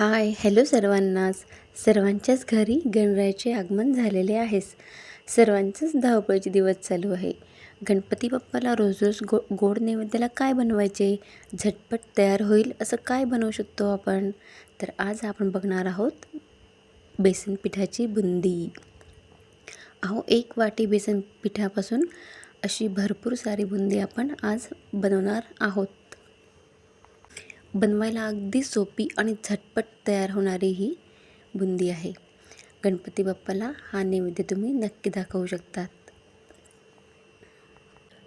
Hi hello सर्वांनाच. सर्वांच्याच घरी गणरायाचे आगमन झालेले आहेस. सर्वांचंच धावपळीचे दिवस चालू आहे. गणपती बाप्पाला रोज रोज गो गोड नैवेद्याला काय बनवायचे? झटपट तयार होईल असं काय बनवू शकतो आपण? तर आज आपण बघणार आहोत बेसन पिठाची बुंदी. अहो एक वाटी बेसन पिठापासून अशी भरपूर सारी बुंदी आपण आज बनवणार आहोत. बनवायला अगदी सोपी आणि झटपट तयार होणारी ही बुंदी आहे. गणपती बाप्पाला हा नैवेद्य तुम्ही नक्की दाखवू शकतात.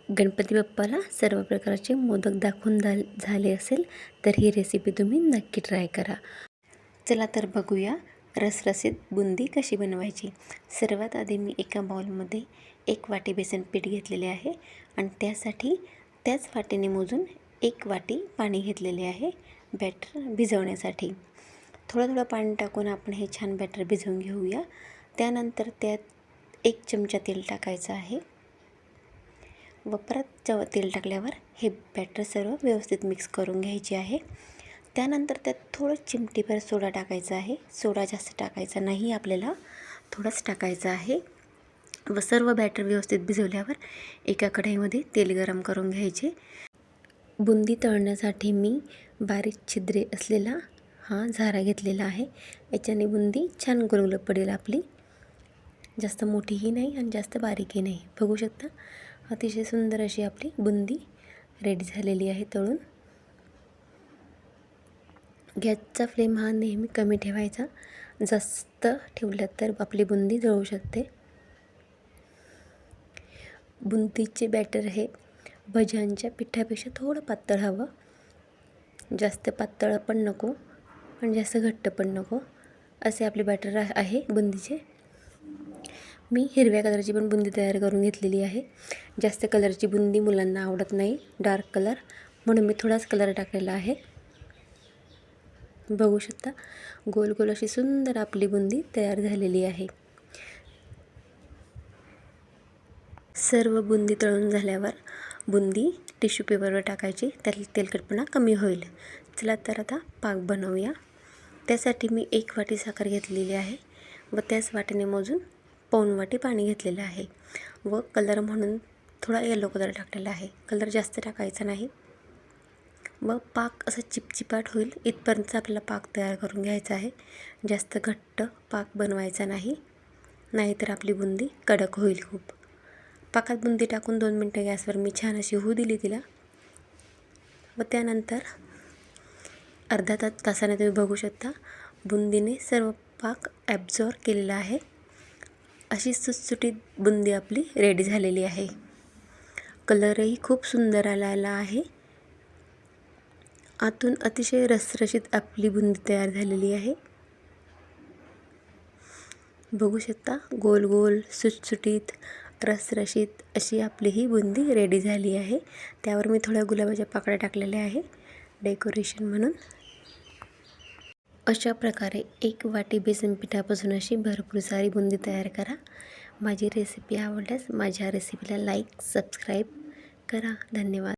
गणपती बाप्पाला सर्व प्रकारचे मोदक दाखवून झाल झाले असेल तर ही रेसिपी तुम्ही नक्की ट्राय करा. चला तर बघूया रसरसीत बुंदी कशी बनवायची. सर्वात आधी मी एका बाउलमध्ये एक वाटी बेसन पीठ घेतलेले आहे आणि त्यासाठी त्याच वाटीने मोजून एक वाटी पाणी घेतलेले आहे बॅटर भिजवण्यासाठी. थोडं थोडं पाणी टाकून आपण हे छान बॅटर भिजवून घेऊया. त्यानंतर त्यात एक चमचा तेल टाकायचं आहे. व परत च तेल टाकल्यावर हे बॅटर सर्व व्यवस्थित मिक्स करून घ्यायचे आहे. त्यानंतर त्यात थोडं चिमटीभर सोडा टाकायचा आहे. सोडा जास्त टाकायचा नाही आपल्याला थोडाच टाकायचा आहे. व सर्व बॅटर व्यवस्थित भिजवल्यावर एका कढईमध्ये तेल गरम करून घ्यायचे. बुंदी तळण्यासाठी मी बारीक छिद्रे असलेला हा झारा घेतलेला आहे. याच्याने बुंदी छान गुलगुल पडेल आपली. जास्त मोठीही नाही आणि जास्त बारीकही नाही. बघू शकता? अतिशय सुंदर अशी आपली बुंदी रेडी झालेली आहे तळून. गॅसचा फ्लेम हा नेहमी कमी ठेवायचा. जास्त ठेवलं तर आपली बुंदी जळू शकते. बुंदीचे बॅटर हे भज्यांच्या पिठापेक्षा थोडं पातळ हवं. जास्त पातळ पण नको पण जास्त घट्ट पण नको. असे आपले बॅटर आहे बुंदीचे. मी हिरव्या कलरची पण बुंदी तयार करून घेतलेली आहे. जास्त कलरची बुंदी मुलांना आवडत नाही. Dark colour. म्हणून मी थोडाच कलर टाकलेला आहे. बघू शकता. गोल गोल अशी सुंदर आपली बुंदी तयार झालेली आहे. सर्व बुंदी तळून झाल्यावर बुंदी टिश्यू पेपरवर टाकायची. त्यातली तेलकटपणा कमी होईल. चला तर आता पाक बनवूया. त्यासाठी मी एक वाटी साखर घेतलेली आहे व त्याच वाटीने मोजून पाऊण वाटी पाणी घेतलेलं आहे व कलर म्हणून थोडा येलो कलर टाकलेला आहे. कलर जास्त टाकायचा नाही व पाक असं चिपचिपाट होईल. इथपर्यंत आपल्याला पाक तयार करून घ्यायचा आहे. जास्त घट्ट पाक बनवायचा नाही. नाहीतर आपली बुंदी कडक होईल खूप. पाकात बुंदी टाकून दोन मिनटं गॅसवर मी छान अशी होऊ दिली तिला. व त्यानंतर अर्धा तास तासाने तुम्ही बघू शकता बुंदीने सर्व पाक ॲब्झॉर्व केलेला आहे. अशी सुटसुटीत बुंदी आपली रेडी झालेली आहे. कलरही खूप सुंदर आलेला आहे. आतून अतिशय रसरशीत आपली बुंदी तयार झालेली आहे. बघू शकता गोल गोल सुटसुटीत रसरशीत अशी आपली ही बुंदी रेडी झाली आहे. त्यावर मी थोड्या गुलाबाच्या पाकळ्या टाकलेल्या आहे डेकोरेशन म्हणून. अशा प्रकारे एक वाटी बेसन पिठापासून अशी भरपूर सारी बुंदी तयार करा. माझी रेसिपी आवडल्यास माझ्या रेसिपीला लाईक सबस्क्राईब करा. धन्यवाद.